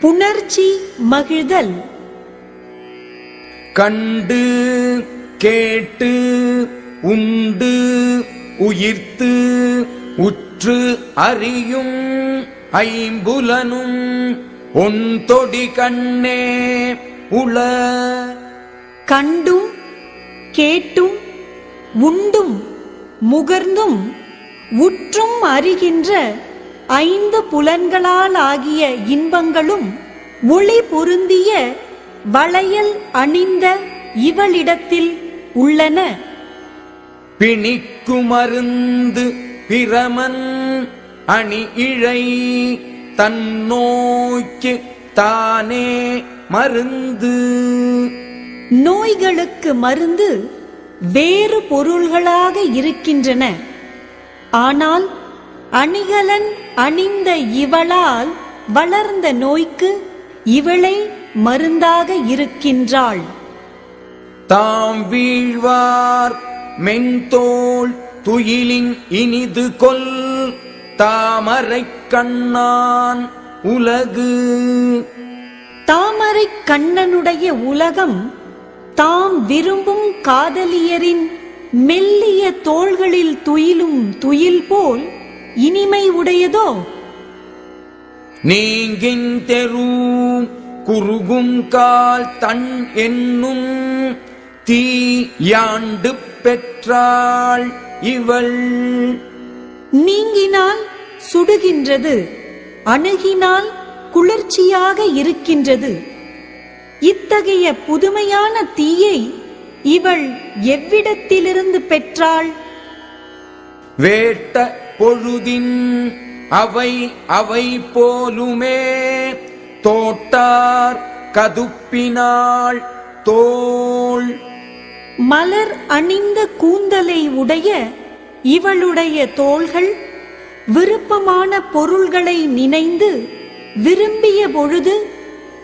புணர்ச்சி மகிழ்தல். கண்டு கேட்டு உண்டு உயிர்த்து உற்று அறியும் ஐம்புலனும் ஒன் தொடி கண்ணே உள. கண்டும் கேட்டும் உண்டும் முகர்ந்தும் உற்றும் அறிகின்ற ஐந்து புலன்களால் ஆகிய இன்பங்களும் ஒளி பொருந்திய வளையல் அணிந்த இவளிடத்தில் உள்ளன. பிணிக்குமருந்து பிரமன் அணி இழை தன்னோய்க்கு தானே மருந்து. நோய்களுக்கு மருந்து வேறு பொருள்களாக இருக்கின்றன. ஆனால் அணிகலன் அணிந்த இவளால் வளர்ந்த நோய்க்கு இவளே மருந்தாக இருக்கின்றாள். தாம் வீழ்வார் மென்தோள் துயிலின் இனிது கொல் தாமரைக் கண்ணான் உலகு. தாமரை கண்ணனுடைய உலகம் தாம் விரும்பும் காதலியரின் மெல்லிய தோள்களில் துயிலும் துயில் போல் இனிமை உடையதோ? நீங்கின் தெரு குறுகும் கால் தன் என்னும் தீ யாண்டு பெற்றாள் இவள். நீங்கினால் சுடுகின்றது அணுகினால் குளிர்ச்சியாக இருக்கின்றது. இத்தகைய புதுமையான தீயை இவள் எவ்விடத்திலிருந்து பெற்றாள்? வேட்ட பொழுதின் அவை அவை போலுமே. தோட்டார் கதுப்பினாள் தோள் மலர் அணிந்த கூந்தலை உடைய இவளுடைய தோள்கள் விருப்பமான பொருள்களை நினைந்து விரும்பிய பொழுது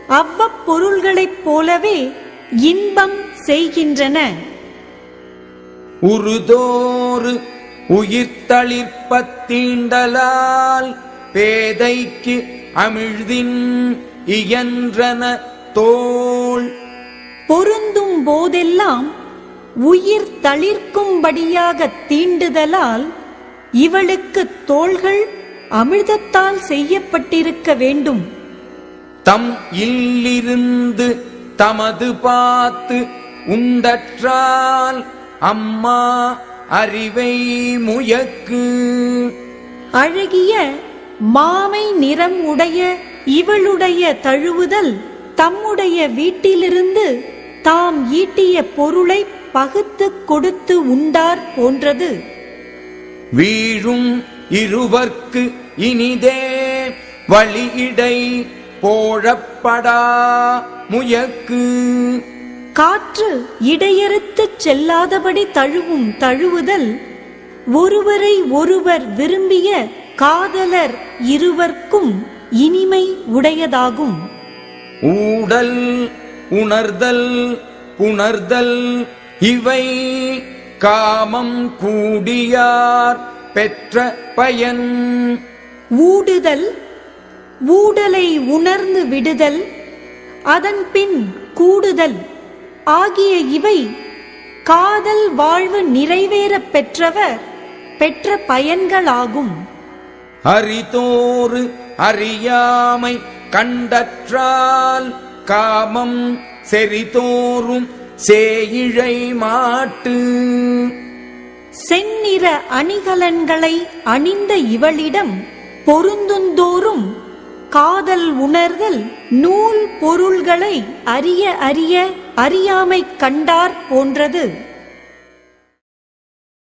அவ்வப்பொருள்களைப் போலவே இன்பம் செய்கின்றன. உருதோறு உயிர்த்தளிர்ப்பத்தீண்டலால் பேதைக்கு அமிழ்தின் இயன்றன தோள் பொருந்தும் போதெல்லாம் உயிர் தளிர்க்கும்படியாக தீண்டுதலால் இவளுக்கு தோள்கள் அமிர்தத்தால் செய்யப்பட்டிருக்க வேண்டும். தம் இல்லிருந்து தமது பார்த்து உண்டற்றால் அம்மா அறிவை முயக்கு. அழகிய மாமை நிறம் உடைய இவளுடைய தழுவுதல் தம்முடைய வீட்டிலிருந்து தாம் ஈட்டிய பொருளை பகுத்துக் கொடுத்து உண்டார் போன்றது. வீழும் இருவர்க்கு இனிதே வழியிடை போழப்படா முயக்கு. காற்று இடையறுத்துச் செல்லாதபடி தழுவும் தழுவுதல் ஒருவரை ஒருவர் விரும்பிய காதலர் இருவர்க்கும் இனிமை உடையதாகும். ஊடல் உணர்தல் புணர்தல் இவை காமம் கூடியார் பெற்ற பயன். ஊடுதல் ஊடலை உணர்ந்து விடுதல் அதன் பின் கூடுதல். ஆகிய இவை காதல் வாழ்வு நிறைவேறப் பெற்றவர் பெற்ற பயன்களாகும். அறிதோறு அறியாமை கண்டற்றால் காமம் செறிதோறும் சேயிழை மாட்டு. செந்நிற அணிகலன்களை அணிந்த இவளிடம் பொருந்துந்தோறும் காதல் உணர்தல் நூல் பொருள்களை அறிய அறிய அறியாமை கண்டார் போன்றது.